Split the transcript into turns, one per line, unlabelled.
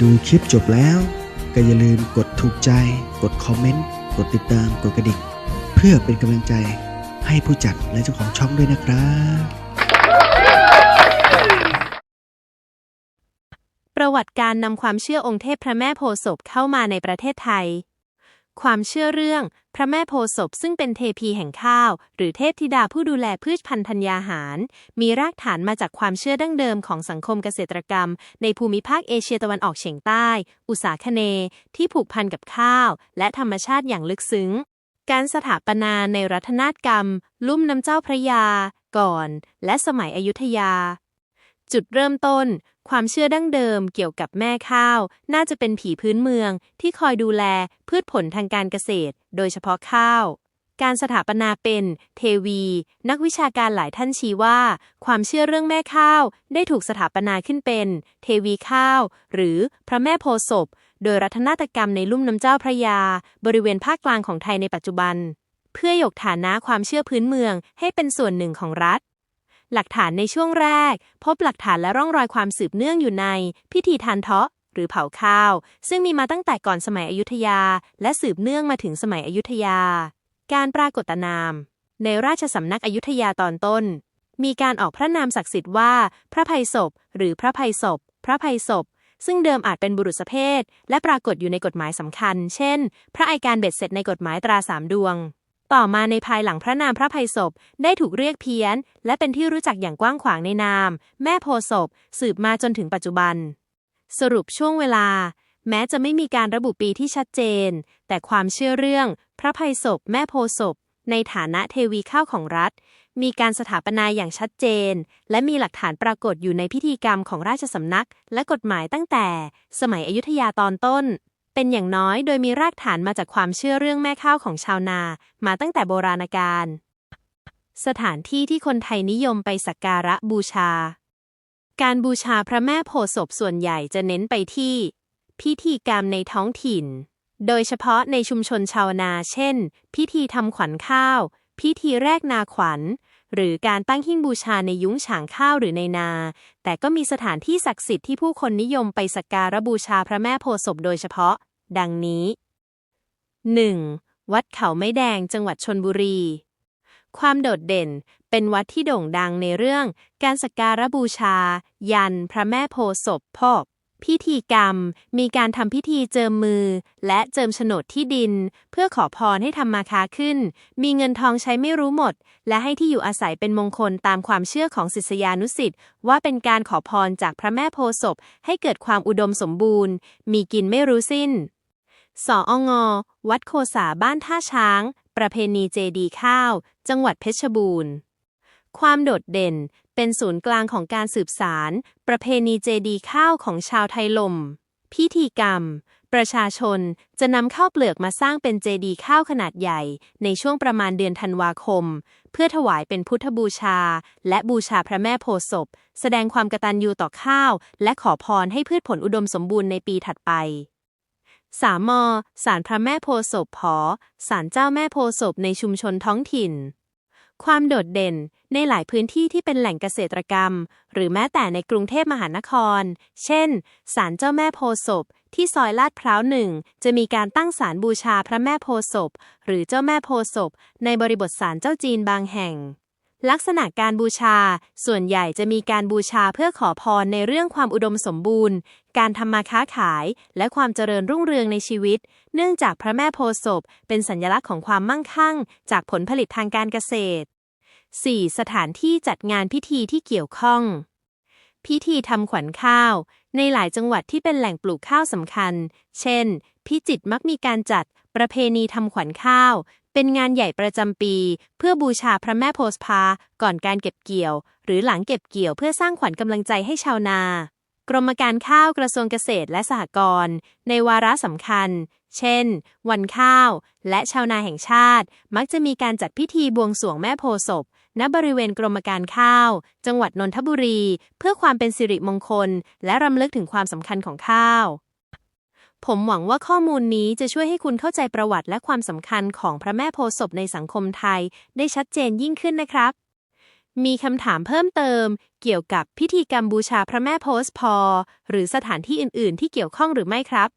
ดูคลิปจบแล้ว ก็อย่าลืมกดถูกใจ กดคอมเมนต์ กดติดตาม กดกระดิ่ง เพื่อเป็นกำลังใจให้ผู้จัดและเจ้าของช่องด้วยนะครับ
ประวัติการนำความเชื่อองค์เทพพระแม่โพศพเข้ามาในประเทศไทย ความเชื่อเรื่อง พระแม่โพศพซึ่งเป็นเทพีแห่งข้าว หรือเทพธิดาผู้ดูแลพืชพันธุ์ธัญญาหาร มีรากฐานมาจากความเชื่อดั้งเดิมของสังคมเกษตรกรรม ในภูมิภาคเอเชียตะวันออกเฉียงใต้ อุษาคเน ที่ผูกพันกับข้าว และธรรมชาติอย่างลึกซึ้ง การสถาปนาในรัฐนาถกรรม ลุ่มน้ำเจ้าพระยา ก่อน และสมัยอยุธยา จุดเริ่มต้น ความเชื่อดั้งเดิมเกี่ยวกับแม่ข้าว น่าจะเป็นผีพื้นเมืองที่คอยดูแลพืชผลทางการเกษตร โดยเฉพาะข้าว การสถาปนาเป็นเทวี นักวิชาการหลายท่านชี้ว่า ความเชื่อเรื่องแม่ข้าว ได้ถูกสถาปนาขึ้นเป็น เทวีข้าว หรือพระแม่โพศพโดยรัฐนาฏกรรมในลุ่มน้ำเจ้าพระยา บริเวณภาคกลางของไทยในปัจจุบัน เพื่อยกฐานะความเชื่อพื้นเมืองให้เป็นส่วนหนึ่งของรัฐ หลักฐานในช่วงแรก พบหลักฐานและร่องรอยความสืบเนื่องอยู่ใน พิธีทานเทาะ หรือเผาข้าว ซึ่งมีมาตั้งแต่ก่อนสมัยอยุธยา และสืบเนื่องมาถึงสมัยอยุธยา การปรากฏนาม ในราชสำนักอยุธยาตอนต้น มีการออกพระนามศักดิ์สิทธิ์ว่า พระภัยศพ หรือพระภัยศพ พระภัยศพซึ่งเดิมอาจเป็นบุรุษเพศ และปรากฏอยู่ในกฎหมายสำคัญ เช่น พระอัยการเบ็ดเสร็จในกฎหมายตราสามดวง ต่อมาในภายหลังพระนามพระภัยศพได้ถูกเรียกเพี้ยน และเป็นที่รู้จักอย่างกว้างขวางในนาม แม่โพศพ สืบมาจนถึงปัจจุบัน สรุปช่วงเวลา แม้จะไม่มีการระบุปีที่ชัดเจน แต่ความเชื่อเรื่อง พระภัยศพ แม่โพศพ ในฐานะเทวีข้าวของรัฐ มีการสถาปนาอย่างชัดเจน และมีหลักฐานปรากฏอยู่ในพิธีกรรมของราชสำนัก และกฎหมายตั้งแต่ สมัยอยุธยาตอนต้น เป็นอย่างน้อยโดยมีรากฐานมาจากความเชื่อเรื่องแม่ข้าวของชาวนามาตั้งแต่โบราณกาล สถานที่ที่คนไทยนิยมไปสักการะบูชา การบูชาพระแม่โพธิ์ศพส่วนใหญ่จะเน้นไปที่ พิธีกรรมในท้องถิ่น โดยเฉพาะในชุมชนชาวนา เช่น พิธีทำขวัญข้าว พิธีแรกนาขวัญ หรือการตั้งหิ้งบูชาในยุ้งฉางข้าวหรือในนา แต่ก็มีสถานที่ศักดิ์สิทธิ์ที่ผู้คนนิยมไปสักการะบูชาพระแม่โพธิ์ศพโดยเฉพาะ ดังนี้ 1. วัดเขาไม้แดงจังหวัดชนบุรี ความโดดเด่นเป็นวัดที่โด่งดังในเรื่อง การสักการะบูชา ยันพระแม่โพธิ์ศพพอก พิธีกรรม มีการทำพิธีเจิมมือ และเจิมโฉนดที่ดิน เพื่อขอพรให้ทำมาค้าขึ้น มีเงินทองใช้ไม่รู้หมด และให้ที่อยู่อาศัยเป็นมงคลตามความเชื่อของศิษยานุสิษย์ว่าเป็นการขอพรจากพระแม่โพศพให้เกิดความอุดมสมบูรณ์ มีกินไม่รู้สิ้นสอองวัดโคสาบ้านท่าช้าง ประเพณีเจดีข้าว จังหวัดเพชรบูรณ์ความโดดเด่น เป็นศูนย์กลางของการสืบสาร ประเพณีเจดีข้าวของชาวไทยลม พิธีกรรม ประชาชนจะนำข้าวเปลือกมาสร้างเป็นเจดีข้าวขนาดใหญ่ ในช่วงประมาณเดือนธันวาคม เพื่อถวายเป็นพุทธบูชา และบูชาพระแม่โพศพ แสดงความกตัญญูต่อข้าว และขอพรให้พืชผลอุดมสมบูรณ์ในปีถัดไปสามมศาลพระแม่โพศพผอศาลเจ้าแม่โพศพในชุมชนท้องถิ่น ความโดดเด่นในหลายพื้นที่ที่เป็นแหล่งเกษตรกรรม หรือแม้แต่ในกรุงเทพมหานคร เช่น ศาลเจ้าแม่โพศพที่ซอยลาดพร้าวหนึ่งจะมีการตั้งศาลบูชาพระแม่โพศพหรือเจ้าแม่โพศพในบริบทศาลเจ้าจีนบางแห่ง ลักษณะการบูชา ส่วนใหญ่จะมีการบูชาเพื่อขอพรในเรื่องความอุดมสมบูรณ์ การทำมาค้าขาย และความเจริญรุ่งเรืองในชีวิต เนื่องจากพระแม่โพศพเป็นสัญลักษณ์ของความมั่งคั่ง จากผลผลิตทางการเกษตร 4. สถานที่จัดงานพิธีที่เกี่ยวข้อง พิธีทำขวัญข้าว ในหลายจังหวัดที่เป็นแหล่งปลูกข้าวสำคัญ เช่น พิจิตรมักมีการจัดประเพณีทำขวัญข้าว เป็นงานใหญ่ประจำปี เพื่อบูชาพระแม่โพธิ์พา ก่อนการเก็บเกี่ยว หรือหลังเก็บเกี่ยวเพื่อสร้างขวัญกำลังใจให้ชาวนา กรมการข้าวกระทรวงเกษตรและสหกรณ์ในวาระสำคัญ เช่น วันข้าว และชาวนาแห่งชาติ มักจะมีการจัดพิธีบวงสรวงแม่โพศพณบริเวณกรมการข้าว จังหวัดนนทบุรี เพื่อความเป็นสิริมงคล และรำลึกถึงความสำคัญของข้าว ผมหวังว่าข้อมูลนี้จะช่วยให้คุณเข้าใจประวัติและความสำคัญของพระแม่โพศพในสังคมไทย ได้ชัดเจนยิ่งขึ้นนะครับ มีคำถามเพิ่มเติม เกี่ยวกับพิธีกรรมบูชาพระแม่โพศพอ หรือสถานที่อื่น ๆ ที่เกี่ยวข้องหรือไม่ครับ